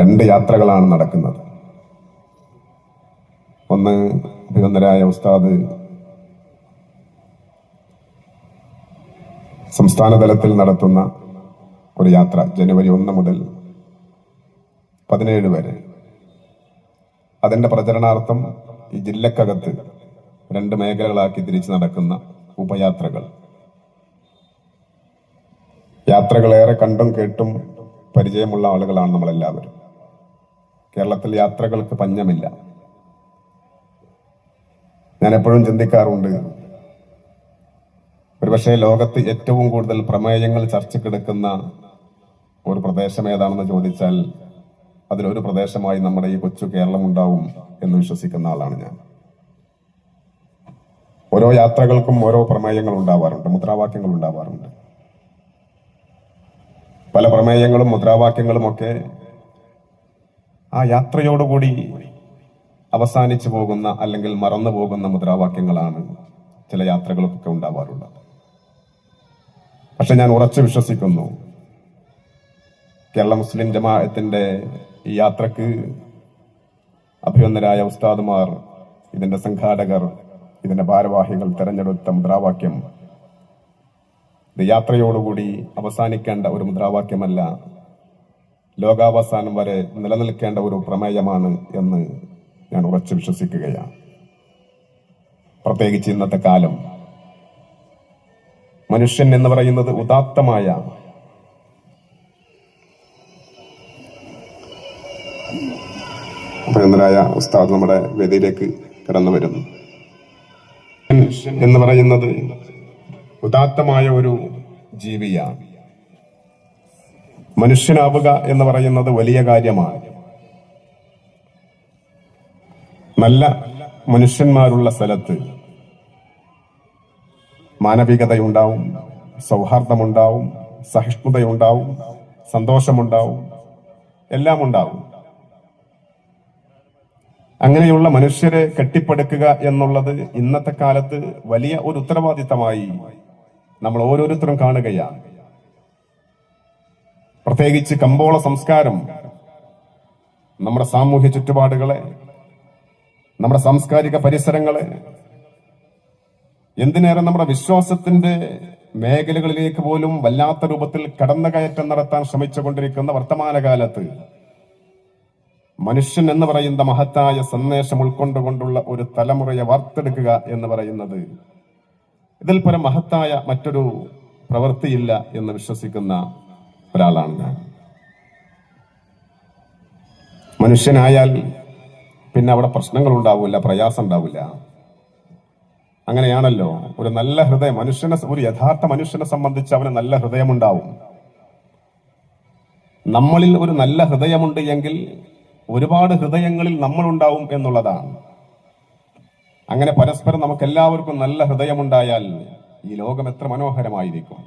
രണ്ട് യാത്രകളാണ് നടക്കുന്നത്. ഒന്ന് അഭിവന്ദരായ ഉസ്താദ് സംസ്ഥാന തലത്തിൽ നടത്തുന്ന ഒരു യാത്ര ജനുവരി ഒന്ന് മുതൽ പതിനേഴ് വരെ. അതിന്റെ പ്രചരണാർത്ഥം ഈ ജില്ലക്കകത്ത് രണ്ട് മേഖലകളാക്കി തിരിച്ച് നടക്കുന്ന ഉപയാത്രകൾ. യാത്രകളേറെ കണ്ടും കേട്ടും പരിചയമുള്ള ആളുകളാണ് നമ്മളെല്ലാവരും. കേരളത്തിൽ യാത്രകൾക്ക് പഞ്ഞമില്ല. ഞാൻ എപ്പോഴും ചിന്തിക്കാറുണ്ട് ഒരുപക്ഷെ ലോകത്ത് ഏറ്റവും കൂടുതൽ പ്രമേയങ്ങൾ ചർച്ചക്കെടുക്കുന്ന ഒരു പ്രദേശം ഏതാണെന്ന് ചോദിച്ചാൽ അതിലൊരു പ്രദേശമായി നമ്മുടെ ഈ കൊച്ചു കേരളം ഉണ്ടാവും എന്ന് വിശ്വസിക്കുന്ന ആളാണ് ഞാൻ. ഓരോ യാത്രകൾക്കും ഓരോ പ്രമേയങ്ങൾ ഉണ്ടാവാറുണ്ട് മുദ്രാവാക്യങ്ങൾ ഉണ്ടാവാറുണ്ട്. പല പ്രമേയങ്ങളും മുദ്രാവാക്യങ്ങളും ഒക്കെ ആ യാത്രയോടുകൂടി അവസാനിച്ചു പോകുന്ന അല്ലെങ്കിൽ മറന്നു പോകുന്ന മുദ്രാവാക്യങ്ങളാണ് ചില യാത്രകൾക്കൊക്കെ ഉണ്ടാവാറുള്ളത്. പക്ഷെ ഞാൻ ഉറച്ചു വിശ്വസിക്കുന്നു കേരള മുസ്ലിം ജമാഅത്തിന്റെ ഈ യാത്രയ്ക്ക് അഭിവന്ദരായ ഉസ്താദുമാർ ഇതിന്റെ സംഘാടകർ ഇതിന്റെ ഭാരവാഹികൾ തെരഞ്ഞെടുത്ത മുദ്രാവാക്യം ഇത് യാത്രയോടുകൂടി അവസാനിക്കേണ്ട ഒരു മുദ്രാവാക്യമല്ല. ലോകാവസാനം വരെ നിലനിൽക്കേണ്ട ഒരു പ്രമേയമാണ് എന്ന് ഞാൻ ഉറച്ചു വിശ്വസിക്കുകയാണ്. പ്രത്യേകിച്ച് ഇന്നത്തെ കാലം മനുഷ്യൻ എന്ന് പറയുന്നത് ഉദാത്തമായ ഭയങ്കരായ ഉസ്താദ് നമ്മുടെ വേദിയിലേക്ക് കടന്നു വരുന്നു. എന്ന് പറയുന്നത് ഉദാത്തമായ ഒരു ജീവിയാണ്. മനുഷ്യനാവുക എന്ന് പറയുന്നത് വലിയ കാര്യമാണ്. നല്ല മനുഷ്യന്മാരുള്ള സ്ഥലത്ത് മാനവികതയുണ്ടാവും സൗഹാർദ്ദമുണ്ടാവും സഹിഷ്ണുതയുണ്ടാവും സന്തോഷമുണ്ടാവും എല്ലാം ഉണ്ടാവും അങ്ങനെയുള്ള മനുഷ്യരെ കെട്ടിപ്പടുക്കുക എന്നുള്ളത് ഇന്നത്തെ കാലത്ത് വലിയ ഒരു ഉത്തരവാദിത്തമായി നമ്മൾ ഓരോരുത്തരും കാണുകയാണ്. പ്രത്യേകിച്ച് കമ്പോള സംസ്കാരം നമ്മുടെ സാമൂഹ്യ ചുറ്റുപാടുകളെ നമ്മുടെ സാംസ്കാരിക പരിസരങ്ങളെ എന്തിനേറെ നമ്മുടെ വിശ്വാസത്തിന്റെ മേഖലകളിലേക്ക് പോലും വല്ലാത്ത രൂപത്തിൽ കടന്നുകയറ്റം നടത്താൻ ശ്രമിച്ചുകൊണ്ടിരിക്കുന്ന വർത്തമാനകാലത്ത് മനുഷ്യൻ എന്ന് പറയുന്ന മഹത്തായ സന്ദേശം ഉൾക്കൊണ്ടുകൊണ്ടുള്ള ഒരു തലമുറയെ വാർത്തെടുക്കുക എന്ന് പറയുന്നത് ഇതിൽ പരം മഹത്തായ മറ്റൊരു പ്രവൃത്തിയില്ല എന്ന് വിശ്വസിക്കുന്ന ഒരാളാണ് ഞാൻ മനുഷ്യനായാൽ പിന്നെ അവിടെ പ്രശ്നങ്ങൾ ഉണ്ടാവില്ല പ്രയാസം ഉണ്ടാവില്ല അങ്ങനെയാണല്ലോ. ഒരു നല്ല ഹൃദയം മനുഷ്യനെ ഒരു യഥാർത്ഥ മനുഷ്യനെ സംബന്ധിച്ച് അവന് നല്ല ഹൃദയമുണ്ടാവും. നമ്മളിൽ ഒരു നല്ല ഹൃദയമുണ്ട് എങ്കിൽ ഒരുപാട് ഹൃദയങ്ങളിൽ നമ്മളുണ്ടാവും എന്നുള്ളതാണ്. അങ്ങനെ പരസ്പരം നമുക്കെല്ലാവർക്കും നല്ല ഹൃദയമുണ്ടായാൽ ഈ ലോകം എത്ര മനോഹരമായിരിക്കും.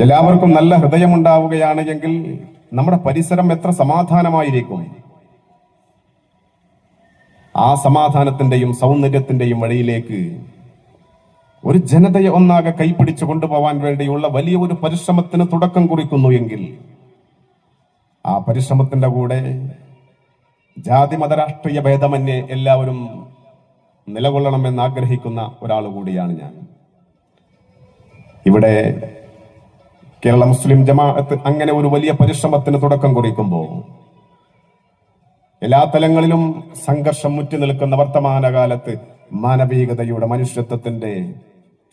എല്ലാവർക്കും നല്ല ഹൃദയമുണ്ടാവുകയാണ് എങ്കിൽ നമ്മുടെ പരിസരം എത്ര സമാധാനമായിരിക്കും? ആ സമാധാനത്തിന്റെയും സൗന്ദര്യത്തിന്റെയും വഴിയിലേക്ക് ഒരു ജനതയെ ഒന്നാകെ കൈപിടിച്ചു കൊണ്ടുപോകാൻ വേണ്ടിയുള്ള വലിയ ഒരു പരിശ്രമത്തിന് തുടക്കം കുറിക്കുന്നു എങ്കിൽ ആ പരിശ്രമത്തിന്റെ കൂടെ ജാതി മതരാഷ്ട്രീയ ഭേദമന്യേ എല്ലാവരും നിലകൊള്ളണമെന്ന് ആഗ്രഹിക്കുന്ന ഒരാൾ കൂടിയാണ് ഞാൻ. ഇവിടെ കേരള മുസ്ലിം ജമാഅത്ത് അങ്ങനെ ഒരു വലിയ പരിശ്രമത്തിന് തുടക്കം കുറിക്കുമ്പോൾ എല്ലാ തലങ്ങളിലും സംഘർഷം മുറ്റി നിൽക്കുന്ന വർത്തമാനകാലത്ത് മാനവികതയുടെ മനുഷ്യത്വത്തിന്റെ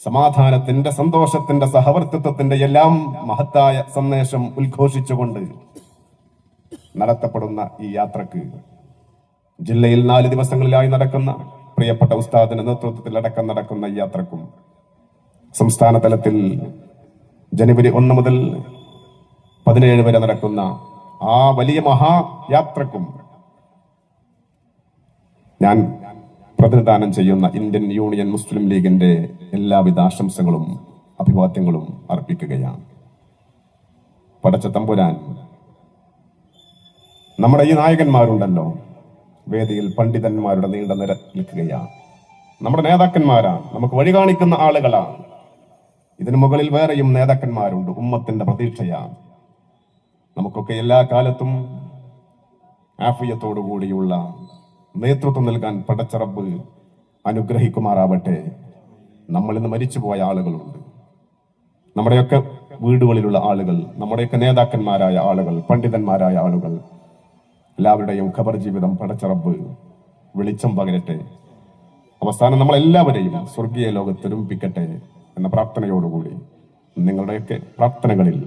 സമാധാനത്തിന്റെ സന്തോഷത്തിന്റെ സഹവർത്തിത്വത്തിന്റെ എല്ലാം മഹത്തായ സന്ദേശം ഉദ്ഘോഷിച്ചുകൊണ്ട് നടത്തപ്പെടുന്ന ഈ യാത്രയ്ക്ക് ജില്ലയിൽ നാല് ദിവസങ്ങളിലായി നടക്കുന്ന പ്രിയപ്പെട്ട ഉസ്താദിന്റെ നേതൃത്വത്തിൽ അടക്കം നടക്കുന്ന ഈ യാത്രക്കും സംസ്ഥാന തലത്തിൽ ജനുവരി ഒന്ന് മുതൽ പതിനേഴ് വരെ നടക്കുന്ന ആ വലിയ മഹായാത്രക്കും ഞാൻ പ്രതിനിധാനം ചെയ്യുന്ന ഇന്ത്യൻ യൂണിയൻ മുസ്ലിം ലീഗിന്റെ എല്ലാവിധ ആശംസകളും അഭിവാദ്യങ്ങളും അർപ്പിക്കുകയാണ്. പടച്ച തമ്പുരാൻ നമ്മുടെ ഈ നായകന്മാരുണ്ടല്ലോ വേദിയിൽ പണ്ഡിതന്മാരുടെ നീണ്ട നിര നിൽക്കുകയാണ്. നമ്മുടെ നേതാക്കന്മാരാണ് നമുക്ക് വഴി കാണിക്കുന്ന ആളുകളാണ്. ഇതിനു മുകളിൽ വേറെയും നേതാക്കന്മാരുണ്ട്. ഉമ്മത്തിന്റെ പ്രതീക്ഷയാണ്. നമുക്കൊക്കെ എല്ലാ കാലത്തും ആഫിയത്തോടു കൂടിയുള്ള നേതൃത്വം നൽകാൻ പടച്ചറബ് അനുഗ്രഹിക്കുമാറാവട്ടെ. നമ്മൾ ഇന്ന് മരിച്ചുപോയ ആളുകളുണ്ട്. നമ്മുടെയൊക്കെ വീടുകളിലുള്ള ആളുകൾ നമ്മുടെയൊക്കെ നേതാക്കന്മാരായ ആളുകൾ പണ്ഡിതന്മാരായ ആളുകൾ എല്ലാവരുടെയും ഖബർ ജീവിതം പടച്ചറബ് വെളിച്ചം പകരട്ടെ. അവസാനം നമ്മളെല്ലാവരെയും സ്വർഗീയ ലോകത്തൊരുമിപ്പിക്കട്ടെ എന്ന പ്രാർത്ഥനയോടുകൂടി നിങ്ങളുടെയൊക്കെ പ്രാർത്ഥനകളിൽ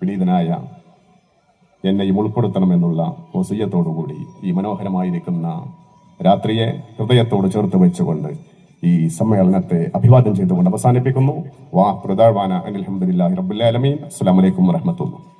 വിനീതനായ എന്നെയും ഉൾപ്പെടുത്തണമെന്നുള്ള വസീയത്തോടുകൂടി ഈ മനോഹരമായിരിക്കുന്ന രാത്രിയെ ഹൃദയത്തോട് ചേർത്ത് വെച്ചുകൊണ്ട് ഈ സമ്മേളനത്തെ അഭിവാദ്യം ചെയ്തുകൊണ്ട് അവസാനിപ്പിക്കുന്നു. വാ പ്രതാഴ്വാന അനിൽ അഹമ്മദില്ലാഹി റബ്ബുൽ ആലമീൻ. അസ്സലാമു അലൈക്കും വറഹ്മത്തുള്ളാഹി